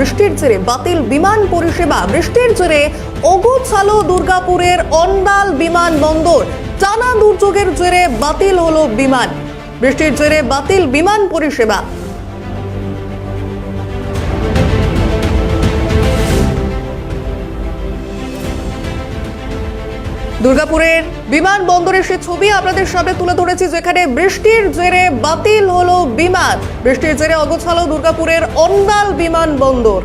বৃষ্টির জেরে বাতিল বিমান পরিষেবা। বৃষ্টির জেরে অগোছালো দুর্গাপুরের অন্ডাল বিমানবন্দর টানা দুর্যোগের জেরে বাতিল হলো বিমান। বৃষ্টির জেরে বাতিল বিমান পরিষেবা। দুর্গাপুরের বিমানবন্দরের সে ছবি আপনাদের সামনে তুলে ধরেছি, যেখানে বৃষ্টির জেরে বাতিল হলো বিমান। বৃষ্টির জেরে অগোছালো দুর্গাপুরের অন্দাল বিমানবন্দর।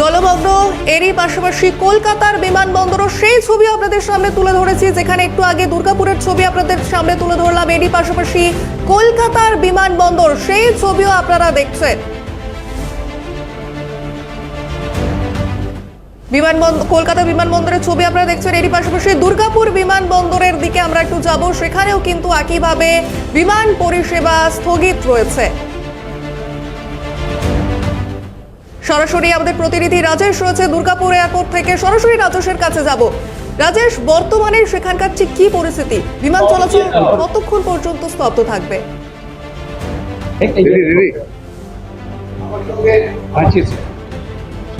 জলমগ্ন, এরই পাশাপাশি কলকাতার বিমানবন্দরও সেই ছবি আপনাদের সামনে তুলে ধরেছি, যেখানে একটু আগে দুর্গাপুরের ছবি আপনাদের সামনে তুলে ধরলাম, এরই পাশাপাশি কলকাতার বিমানবন্দর, সেই ছবিও আপনারা দেখছেন। বিমানবন্দর কলকাতা বিমানবন্দরের ছবি আপনারা দেখছেন, এরই পাশাপাশি দুর্গাপুর বিমানবন্দরের দিকে আমরা একটু যাব, সেখানেও কিন্তু একইভাবে বিমান পরিষেবা স্থগিত রয়েছে। সরাসরি আমাদের প্রতিনিধি রাজেশ রয়েছে দুর্গাপুর এয়ারপোর্ট থেকে। সরাসরি রাজেশের কাছে যাব। রাজেশ বর্তমানে সেখানকার ঠিক কি পরিস্থিতি? বিমান চলাচল কতক্ষণ পর্যন্ত স্তব্ধ থাকবে? দিদি আছিস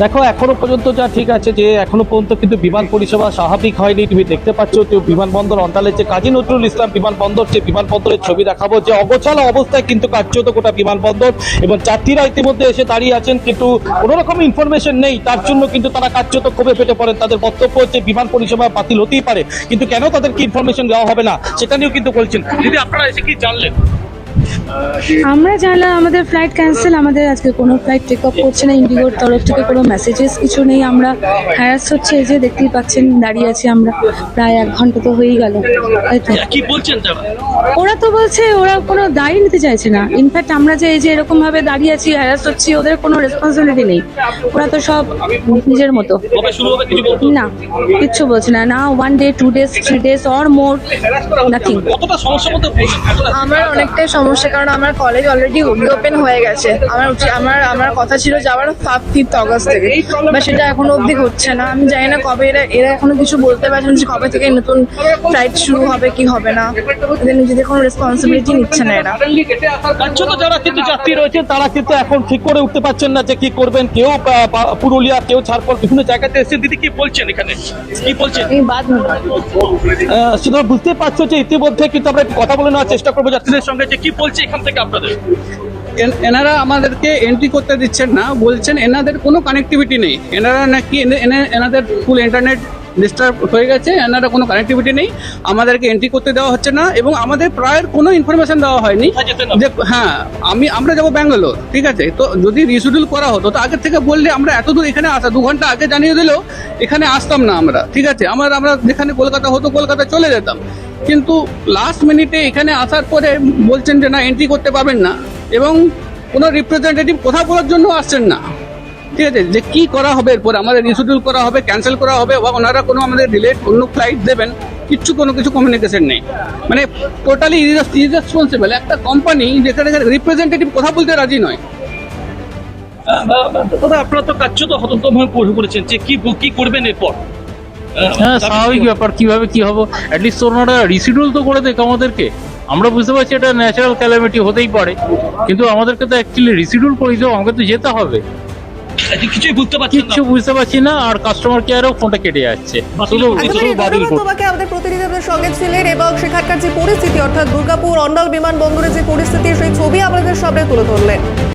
দেখো, এখনও পর্যন্ত যা ঠিক আছে যে এখনও পর্যন্ত কিন্তু বিমান পরিষেবা স্বাভাবিক হয়নি। তুমি দেখতে পাচ্ছ যে বিমানবন্দর অঞ্চলের যে কাজী নজরুল ইসলাম বিমানবন্দর, যে বিমানবন্দরের ছবি দেখাবো, যে অগোছালো অবস্থায় কিন্তু কার্যত গোটা বিমানবন্দর এবং যাত্রীরা ইতিমধ্যে এসে দাঁড়িয়ে আছেন, কিন্তু কোনো রকম ইনফরমেশন নেই। তার জন্য কিন্তু তারা কার্যত ক্ষোভে ফেটে পড়েন। তাদের বক্তব্য হচ্ছে বিমান পরিষেবা বাতিল হতেই পারে, কিন্তু কেন তাদেরকে ইনফরমেশন দেওয়া হবে না? সেটা নিয়েও কিন্তু বলছেন। দিদি, আপনারা এসে কি জানলেন? আমরা জানলাম আমাদের ফ্লাইট ক্যান্সেল আমাদের আজকে কোনো ফ্লাইট টেক অফ করছে না ইন্ডিগোর তরফ থেকে কোনো মেসেজেস কিছু নেই আমরা হ্যারাস হচ্ছে এই যে দেখতেই পাচ্ছেন দাঁড়িয়ে আছি আমরা প্রায় এক ঘণ্টা তো হয়েই গেল কি বলছেন ওরা তো বলছে ওরা কোনো দায়ী নিতে চাইছে না ইনফ্যাক্ট আমরা যে এই যে এরকম ভাবে দাঁড়িয়ে আছি হ্যারাস হচ্ছি ওদের কোনো রেসপন্সিবিলিটি নেই ওরা তো সব নিজের মতো। কবে শুরু হবে কিছু বলতো না কিচ্ছু বলছে না না one day two days three days or more nothing আমার অনেকটাই সমস্যা কারণ আমার কলেজ অলরেডি ওপেন হয়ে গেছে। আমার আমার আমার কথা ছিল যাওয়ার ফিফথ অগস্ট থেকে। বা সেটা এখনও অবধি হচ্ছে না। আমি জানি না কবে এরা এরা এখনও কিছু বলতে পারছেন যে কবে থেকে নতুন ফ্লাইট শুরু হবে কি হবে না। এদের নিজেদের কোনো রেসপন্সিবিলিটি নিচ্ছে না এরা। কার্যত যারা কিন্তু যাত্রী রয়েছেন তারা কিন্তু এখন ঠিক করে উঠতে পারছেন না যে কি করবেন। কেউ পুরুলিয়া কেউ ঝাড়খণ্ড বিভিন্ন জায়গাতে এসে দিদি কি বলছেন এখানে? কি বলছেন? তোমরা বুঝতে পারছ যে ইতিমধ্যে কিন্তু আমরা কথা বলে নেওয়ার চেষ্টা করব যাত্রীদের সঙ্গে যে কি বলছে এখান থেকে আপনাদের? এনারা আমাদেরকে এন্ট্রি করতে দিচ্ছেন না বলছেন এনাদের কোনো কানেক্টিভিটি নেই। এনারা নাকি এনে- এনে- এনাদের ফুল ইন্টারনেট ডিস্টার্ব হয়ে গেছে এনারা কোনো কানেক্টিভিটি নেই আমাদেরকে এন্ট্রি করতে দেওয়া হচ্ছে না এবং আমাদের প্রায়ের কোনো ইনফরমেশন দেওয়া হয়নি যে হ্যাঁ আমি আমরা যাব ব্যাঙ্গালোর ঠিক আছে? তো যদি রিশিডিউল করা হতো তো আগের থেকে বললে আমরা এত দূর এখানে আসা দু ঘণ্টা আগে জানিয়ে দিলেও এখানে আসতাম না আমরা ঠিক আছে? আমার আমরা যেখানে কলকাতা হতো কলকাতা চলে যেতাম। কিন্তু লাস্ট মিনিটে এখানে আসার পরে বলছেন যে না এন্ট্রি করতে পারবেন না এবং কোনো রিপ্রেজেন্টেটিভ কথা বলার জন্য আসছেন না। ঠিক আছে? যে কি করা হবে এরপরে? আমাদের রিশিডিউল করা হবে ক্যান্সেল করা হবে বা ওনারা কোনো আমাদের রিলেট অন্য ফ্লাইট দেবেন, কিচ্ছু কোনো কিছু কমিউনিকেশন নেই। মানে টোটালি ইরেসপন্সিবল একটা কোম্পানি যেখানে রিপ্রেজেন্টেটিভ কথা বলতে রাজি নয়। দাদা, আপনারা তো কার্যত হতন্তভাবে পড়ে পড়েছেন যে কি কি করবেন এরপর? হ্যাঁ স্বাভাবিক ব্যাপার কীভাবে কি হব? অ্যাটলিস্ট ওনারা রিসিডিউল তো করে দেখ আমাদেরকে। আমরা বুঝতে পারছি এটা ন্যাচারাল ক্যালামিটি হতেই পারে। কিন্তু আমাদেরকে তো অ্যাকচুয়ালি রিসিডিউল করে হবে, আমাকে তো যেতে হবে। কিছুই বুঝতে পারছেন না। বুঝতে পারছি না আর কাস্টমার কেয়ারেও ফোনটা কেটে যাচ্ছে। শুধু শুধু বাতিল তোমাকে আমাদের প্রতিনিধিদের সঙ্গে ছিলেন এবং সেখানকার যে পরিস্থিতি অর্থাৎ দুর্গাপুর অন্ডাল বিমানবন্দরের যে পরিস্থিতি সেই ছবি আমাদের সামনে তুলে ধরলেন।